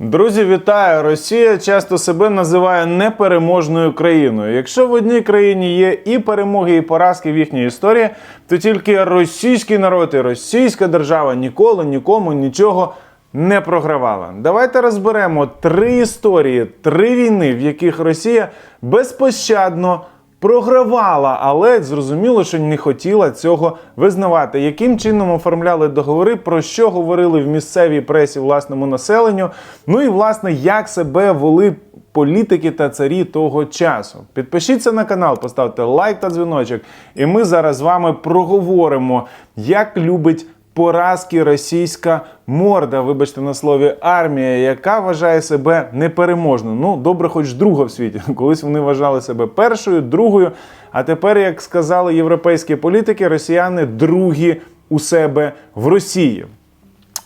Друзі, вітаю! Росія часто себе називає непереможною країною. Якщо в одній країні є і перемоги, і поразки в їхній історії, то тільки російський народ і російська держава ніколи нікому нічого не програвала. Давайте розберемо три історії, три війни, в яких Росія безпощадно програвала, але зрозуміло, що не хотіла цього визнавати. Яким чином оформляли договори, про що говорили в місцевій пресі власному населенню? Ну і власне як себе вели політики та царі того часу. Підпишіться на канал, поставте лайк та дзвіночок, і ми зараз з вами проговоримо, як любить. Поразки російська морда, вибачте на слові армія, яка вважає себе непереможною. Ну, добре, хоч друга в світі. Колись вони вважали себе першою, другою. А тепер, як сказали європейські політики, росіяни другі у себе в Росії.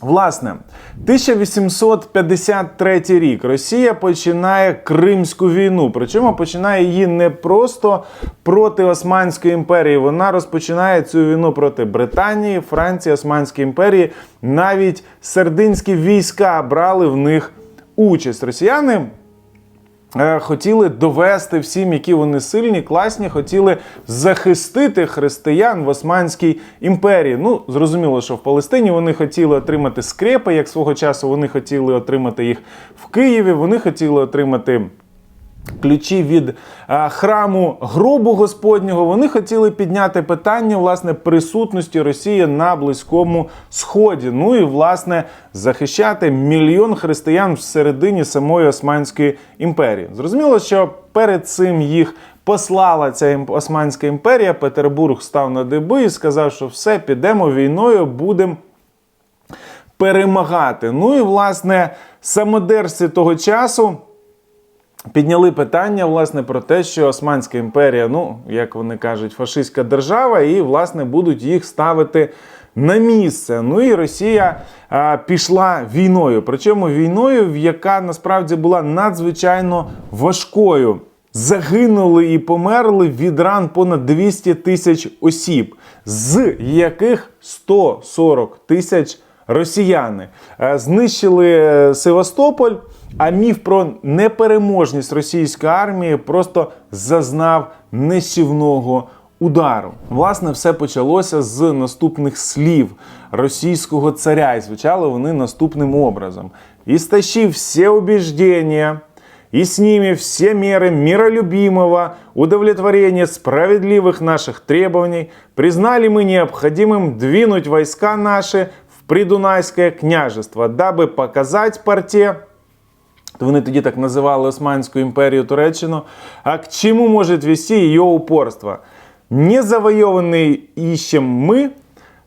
Власне, 1853 рік Росія починає Кримську війну. Причому починає її не просто проти Османської імперії. Вона розпочинає цю війну проти Британії, Франції, Османської імперії. Навіть сердинські війська брали в них участь. Росіяни хотіли довести всім, які вони сильні, класні, хотіли захистити християн в Османській імперії. Ну, зрозуміло, що в Палестині вони хотіли отримати скрепи, як свого часу вони хотіли отримати їх в Києві, вони хотіли отримати. Ключі від е, храму гробу Господнього вони хотіли підняти питання власне присутності Росії на близькому сході. Ну і власне захищати мільйон християн всередині самої Османської імперії. Зрозуміло, що перед цим їх послала ця Османська імперія. Петербург став на деби і сказав, що все підемо війною, будемо перемагати. Ну і власне самодержці того часу. Підняли питання власне про те, що Османська імперія, ну як вони кажуть, фашистська держава, і власне будуть їх ставити на місце. Ну і Росія а, пішла війною. Причому війною, яка насправді була надзвичайно важкою. Загинули і померли від ран понад 200 тисяч осіб, з яких 140 тисяч росіяни Е, знищили е, Севастополь. А міф про непереможність російської армії просто зазнав нищівного удару. Власне, все почалося з наступних слів російського царя, і звучали вони наступним образом: «Істощив всі убіждення, и с ними все меры миролюбимого удовлетворения справедливых наших требований, признали мы необходимым двинуть войска наши в Придунайское княжество, дабы показать порте, то вони тоді так називали Османську імперію Туреччину, а к чему может вести ее упорство? Не завоеванные ищем мы,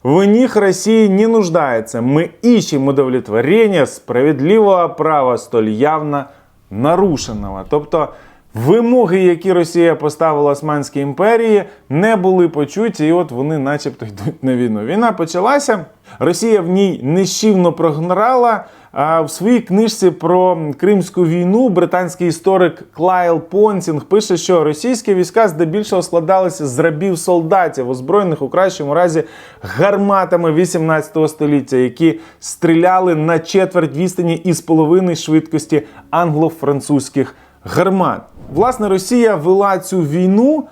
в них Россия не нуждается. Мы ищем удовлетворения справедливого права столь явно нарушеного. Тобто вимоги, які Росія поставила Османській імперії, не були почуті, і от вони, начебто, йдуть на війну. Війна почалася. Росія в ній нищівно програла. в своїй книжці про Кримську війну британський історик Клайл Понсінг пише, що російські війська здебільшого складалися з рабів солдатів, озброєних у кращому разі гарматами 18 століття, які стріляли на четверть відстані із половини швидкості англо-французьких гармат. Власне, Росія вела цю війну.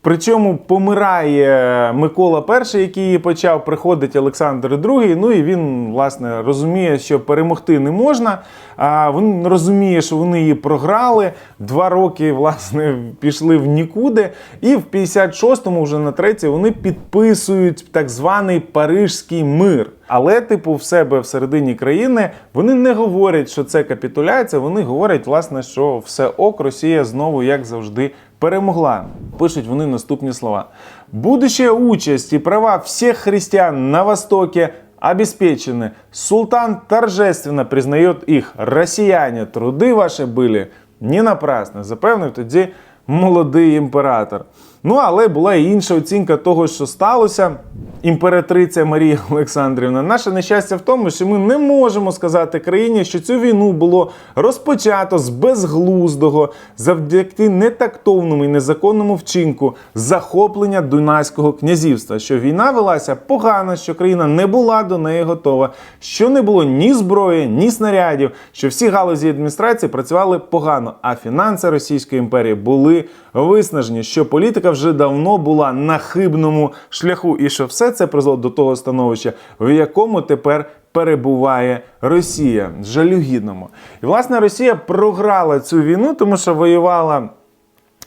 Причому помирає Микола І, який її почав, приходить Олександр II. Ну і він власне розуміє, що перемогти не можна. А він розуміє, що вони її програли. Два роки власне пішли в нікуди. І в 56-му, вже на третє, вони підписують так званий Парижський мир. Але, типу, в себе всередині країни вони не говорять, що це капітуляція. Вони говорять, власне, що все ок, Росія знову, як завжди, перемогла. Пишуть вони наступні слова: будущая участь і права всіх християн на Востоке обеспечены. Султан торжественно признает их. Росіяни, труди ваші були не напрасно, запевнив тоді молодий імператор. Ну, але була і інша оцінка того, що сталося. Імператриця Марія Олександрівна. Наше нещастя в тому, що ми не можемо сказати країні, що цю війну було розпочато з безглуздого, завдяки нетактовному і незаконному вчинку захоплення Дунайського князівства. Що війна велася погано, що країна не була до неї готова, що не було ні зброї, ні снарядів, що всі галузі адміністрації працювали погано, а фінанси Російської імперії були виснажені, що політика вже давно була на хибному шляху, і що все це призвело до того становища, в якому тепер перебуває Росія жалюгідному. І власне Росія програла цю війну, тому що воювала.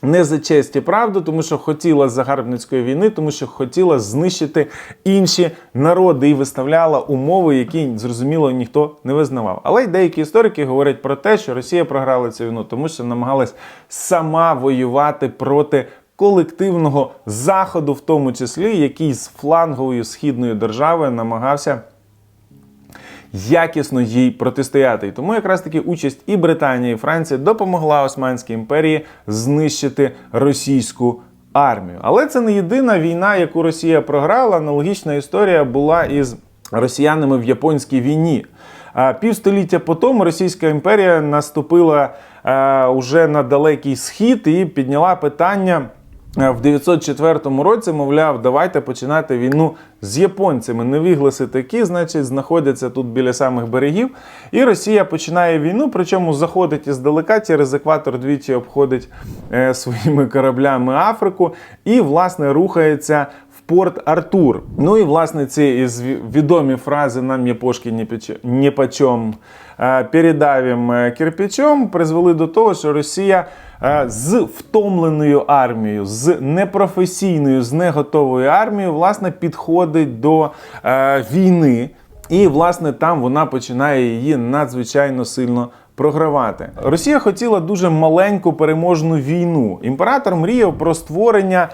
Не за честь і правду, тому що хотіла загарбницької війни, тому що хотіла знищити інші народи і виставляла умови, які зрозуміло ніхто не визнавав. Але й деякі історики говорять про те, що Росія програла цю війну, тому що намагалась сама воювати проти колективного заходу, в тому числі, який з фланговою східною державою намагався якісно їй протистояти. І тому якраз таки участь і Британії, і Франції допомогла Османській імперії знищити російську армію. Але це не єдина війна, яку Росія програла. Аналогічна історія була із росіянами в японській війні. А Півстоліття тому Російська імперія наступила е, уже на далекий схід і підняла питання. Е, В 904 році, мовляв, давайте починати війну з японцями. Невігласи такі, значить, знаходяться тут біля самих берегів. І Росія починає війну, причому заходить іздалека, через екватор двічі обходить е, своїми кораблями Африку і, власне, рухається в порт Артур. Ну і власне ці із відомі фрази нам япошки не печ- не е, передавим е, кирпичом призвели до того, що Росія з втомленою армією, з непрофесійною, з неготовою армією, власне, підходить до е, війни. І, власне, там вона починає її надзвичайно сильно програвати. Росія хотіла дуже маленьку переможну війну. Імператор мріяв про створення.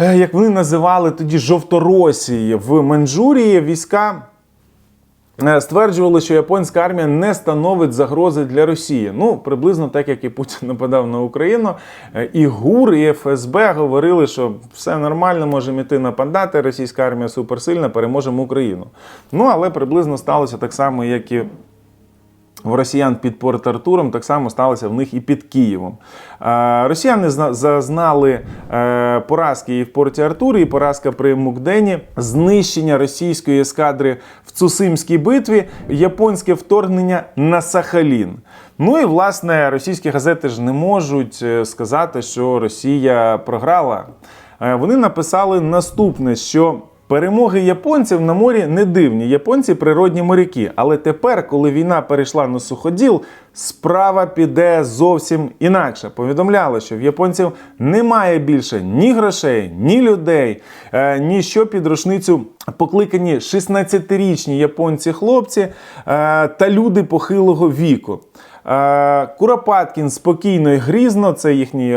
е, Як вони називали тоді Жовторосії в Манчжурії, війська е, стверджували, що японська армія не становить загрози для Росії. Ну, приблизно так, як і Путін нападав на Україну. Е, І ГУР, і ФСБ говорили, що все нормально, можемо іти нападати, російська армія суперсильна, переможемо Україну. Ну, але приблизно сталося так само, як і в росіян під Порт Артуром так само сталося в них і під Києвом. Е, Росіяни зазнали е, поразки і в порті Артур, і поразка при Мукдені, знищення російської ескадри в Цусимській битві, японське вторгнення на Сахалін. Ну і власне російські газети ж не можуть е, сказати, що Росія програла. Вони написали наступне, що. Перемоги японців на морі не дивні. Японці природні моряки. Але тепер, коли війна перейшла на суходіл, справа піде зовсім інакше. Повідомляли, що в японців немає більше ні грошей, ні людей, е, ні що під рушницю покликані 16-річні японці-хлопці е, та люди похилого віку. Е, Куропаткін спокійно і грізно, це їхній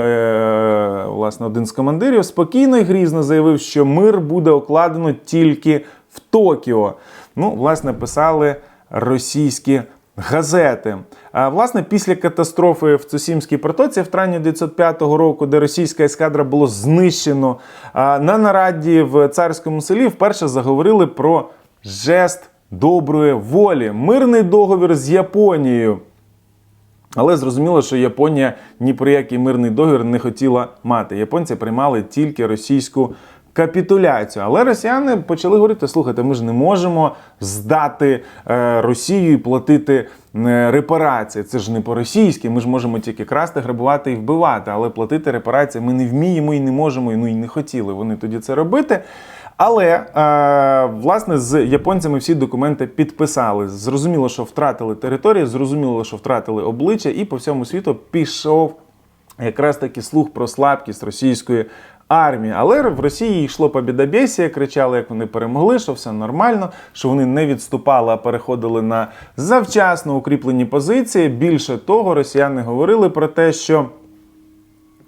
власне один з командирів, спокійно і грізно заявив, що мир буде окладено тільки в Токіо. Ну, власне, писали російські газети. А власне, після катастрофи в Цусімській протоці в травні 1905 року, де російська ескадра було знищено, на нараді в царському селі вперше заговорили про жест доброї волі, мирний договір з Японією. Але зрозуміло, що Японія ні про який мирний договір не хотіла мати. Японці приймали тільки російську капітуляцію. Але росіяни почали говорити: слухайте, ми ж не можемо здати е, Росію і платити е, репарації. Це ж не по-російськи. Ми ж можемо тільки красти, грабувати і вбивати. Але платити репарації ми не вміємо і не можемо, і ну і не хотіли вони тоді це робити. Але е, власне з японцями всі документи підписали. Зрозуміло, що втратили територію, зрозуміло, що втратили обличчя, і по всьому світу пішов якраз таки слух про слабкість російської армії. Але в Росії йшло побідобєсія, кричали, як вони перемогли, що все нормально, що вони не відступали, а переходили на завчасно укріплені позиції. Більше того, росіяни говорили про те, що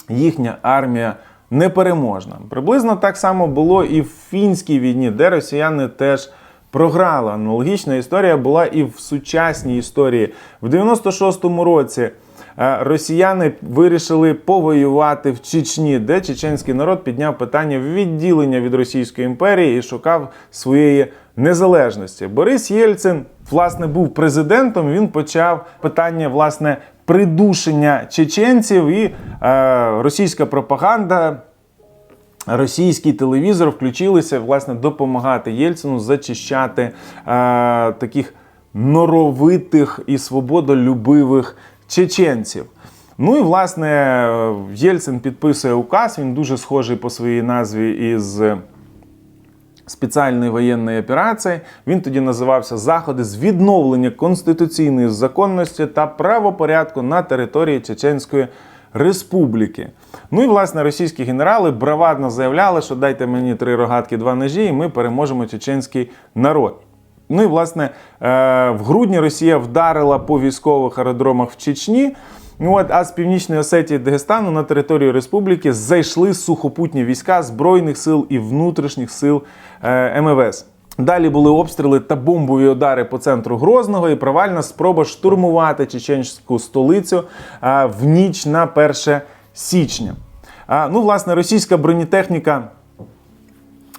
їхня армія непереможна. Приблизно так само було і в фінській війні, де росіяни теж програли. Аналогічна історія була і в сучасній історії. В 96-му році росіяни вирішили повоювати в Чечні, де чеченський народ підняв питання відділення від Російської імперії і шукав своєї незалежності. Борис Єльцин, власне, був президентом. Він почав питання власне придушення чеченців і е, російська пропаганда. Російський телевізор включилися власне допомагати Єльцину зачищати е, таких норовитих і свободолюбивих чеченців. Ну і власне Єльцин підписує указ. Він дуже схожий по своїй назві із спеціальної воєнної операції. Він тоді називався Заходи з відновлення конституційної законності та правопорядку на території Чеченської Республіки. Ну і власне російські генерали бравадно заявляли, що дайте мені три рогатки, два ножі, і ми переможемо чеченський народ. Ну і власне е, в грудні Росія вдарила по військових аеродромах в Чечні. Ну, от, а з північної Осетії Дагестану на територію республіки зайшли сухопутні війська Збройних сил і внутрішніх сил е, МВС. Далі були обстріли та бомбові удари по центру Грозного і провальна спроба штурмувати чеченську столицю е, в ніч на 1 січня. Ну, власне, російська бронетехніка.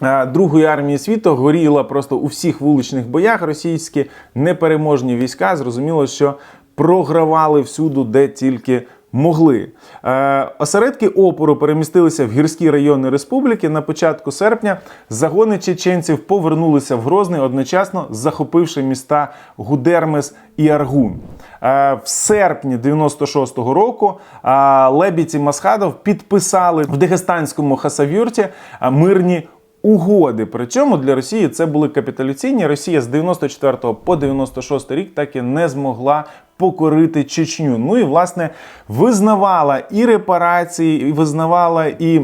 Е, Другої армії світу горіла просто у всіх вуличних боях. Російські непереможні війська зрозуміло, що програвали всюди, де тільки могли. Е, Осередки опору перемістилися в гірські райони республіки. На початку серпня загони чеченців повернулися в Грозний, одночасно захопивши міста Гудермес і Аргун. Е, В серпні 96-го року е, Лебідь і Масхадов підписали в Дагестанському Хасавюрті мирні угоди. Причому для Росії це були капітуляційні. Росія з 94 по 96 рік так і не змогла покорити Чечню. Ну і власне визнавала і репарації, і визнавала і.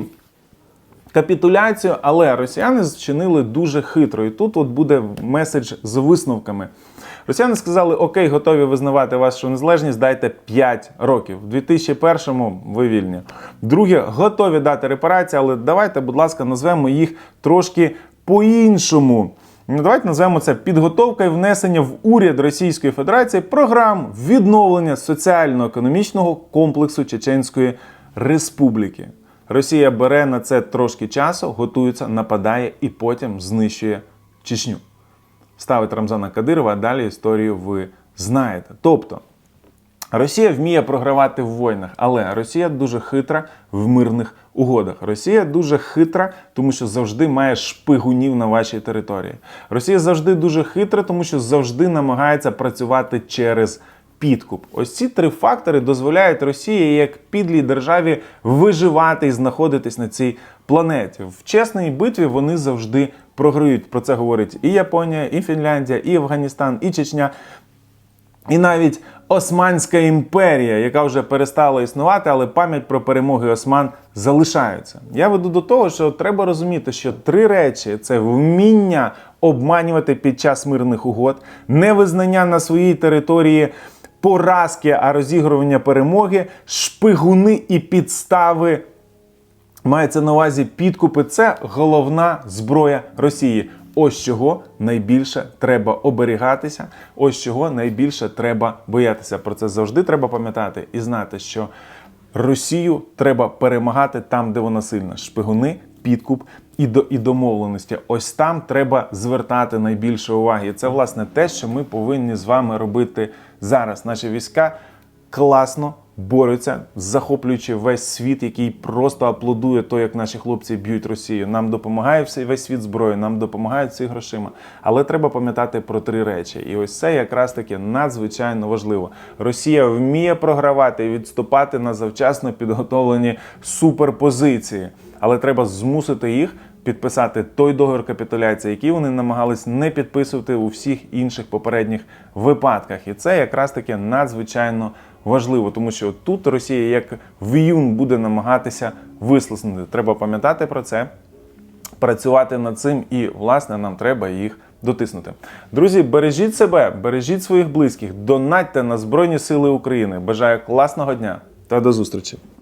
Капітуляцію, але росіяни зчинили дуже хитро. І тут от буде меседж з висновками. Росіяни сказали: Окей, готові визнавати вашу незалежність, дайте 5 років. В 2001-му ви вільні. Друге, готові дати репарації, але давайте, будь ласка, назвемо їх трошки по-іншому. Ну, Давайте назвемо це підготовка і внесення в уряд Російської Федерації програм відновлення соціально-економічного комплексу Чеченської Республіки. Росія бере на це трошки часу, готується, нападає і потім знищує Чечню. Ставить Рамзана Кадирова, а далі історію ви знаєте. Тобто, Росія вміє програвати в війнах, але Росія дуже хитра в мирних угодах. Росія дуже хитра, тому що завжди має шпигунів на вашій території. Росія завжди дуже хитра, тому що завжди намагається працювати через підкуп. Ось ці три фактори дозволяють Росії як підлій державі виживати і знаходитись на цій планеті. В чесній битві вони завжди програють. Про це говорить і Японія, і Фінляндія, і Афганістан, і Чечня. І навіть Османська імперія, яка вже перестала існувати, але пам'ять про перемоги Осман залишається. Я веду до того, що треба розуміти, що три речі це вміння обманювати під час мирних угод, невизнання на своїй території поразки, а розігрування перемоги, шпигуни і підстави. Мається на увазі підкупи. Це головна зброя Росії. Ось чого найбільше треба оберігатися, ось чого найбільше треба боятися. Про це завжди треба пам'ятати і знати, що Росію треба перемагати там, де вона сильна. Шпигуни, підкуп і до і домовленості. Ось там треба звертати найбільше уваги. Це власне те, що ми повинні з вами робити зараз. Наші війська класно борються, захоплюючи весь світ, який просто аплодує то, як наші хлопці б'ють Росію. Нам допомагає весь світ зброю, нам допомагають всі грошима. Але треба пам'ятати про три речі. І ось це якраз таки надзвичайно важливо. Росія вміє програвати і відступати на завчасно підготовлені суперпозиції, але треба змусити їх. Підписати той договір капітуляції, який вони намагались не підписувати у всіх інших попередніх випадках, і це якраз таки надзвичайно важливо, тому що тут Росія як віюн буде намагатися вислизнути. Треба пам'ятати про це, працювати над цим, і власне нам треба їх дотиснути. Друзі, бережіть себе, бережіть своїх близьких, донатьте на Збройні Сили України. Бажаю класного дня та до зустрічі!